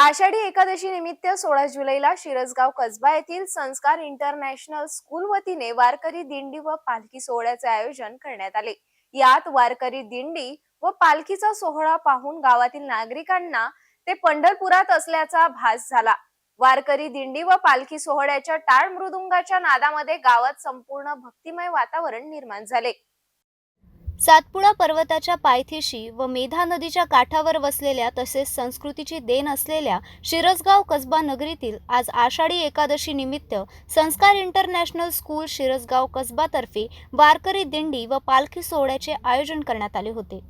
आषाढी एकादशी निमित्त सोळा जुलैला शिरसगाव कसबा येथील संस्कार इंटरनॅशनल स्कूल वतीने वारकरी दिंडी व पालखी सोहळ्याचे आयोजन करण्यात आले. यात वारकरी दिंडी व पालखीचा सोहळा पाहून गावातील नागरिकांना ते पंढरपुरात असल्याचा भास झाला. वारकरी दिंडी व पालखी सोहळ्याच्या टाळ मृदुंगाच्या नादामध्ये गावात संपूर्ण भक्तिमय वातावरण निर्माण झाले. सातपुडा पर्वताच्या पायथीशी व मेधा नदीच्या काठावर वसलेल्या तसेच संस्कृतीची देण असलेल्या शिरसगाव कसबा नगरीतील आज आषाढी एकादशी निमित्त संस्कार इंटरनॅशनल स्कूल शिरसगाव कसबातर्फे वारकरी दिंडी व पालखी सोहळ्याचे आयोजन करण्यात आले होते.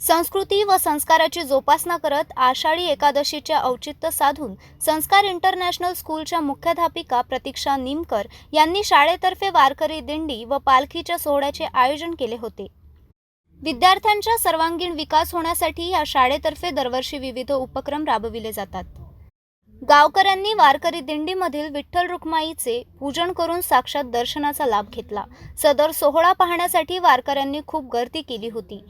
संस्कृती व संस्काराची जोपासना करत आषाढी एकादशीचे औचित्य साधून संस्कार इंटरनॅशनल स्कूलच्या मुख्याध्यापिका प्रतीक्षा निमकर यांनी शाळेतर्फे वारकरी दिंडी व पालखीच्या सोहळ्याचे आयोजन केले होते. विद्यार्थ्यांचा सर्वांगीण विकास होण्यासाठी या शाळेतर्फे दरवर्षी विविध उपक्रम राबविले जातात. गावकऱ्यांनी वारकरी दिंडीमधील विठ्ठल रुक्माईचे पूजन करून साक्षात दर्शनाचा लाभ घेतला. सदर सोहळा पाहण्यासाठी वारकऱ्यांनी खूप गर्दी केली होती.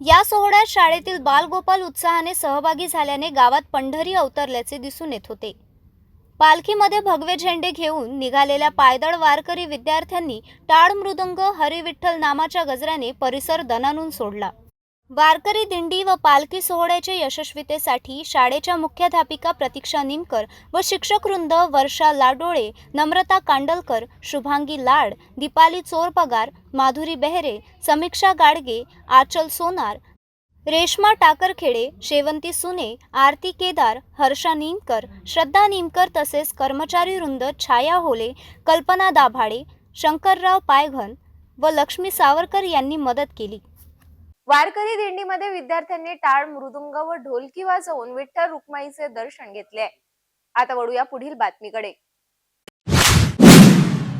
या सोहळ्यात शाळेतील बालगोपाल उत्साहाने सहभागी झाल्याने गावात पंढरी अवतरल्याचे दिसून येत होते. पालखीमध्ये भगवे झेंडे घेऊन निघालेल्या पायदळ वारकरी विद्यार्थ्यांनी टाळ मृदंग हरिविठ्ठल नामाच्या गजराने परिसर दणानून सोडला. वारकरी दिंडी व पालखी सोहळ्याच्या यशस्वीतेसाठी शाळेच्या मुख्याध्यापिका प्रतीक्षा निमकर व शिक्षकवृंद वर्षा लाडोळे नम्रता कांडलकर शुभांगी लाड दीपाली चोरपगार माधुरी बेहरे समीक्षा गाडगे आचल सोनार रेश्मा टाकरखेडे शेवंती सुने आरती केदार हर्षा निमकर श्रद्धा निमकर तसेच कर्मचारी वृंद छाया होले कल्पना दाभाडे शंकरराव पायघन व लक्ष्मी सावरकर यांनी मदत केली. वारकरी दिंडीमध्ये विद्यार्थ्यांनी टाळ मृदुंग व ढोलकी वाजवून विठ्ठल रुक्माईचे दर्शन घेतले आता वळूया पुढील बातमीकडे.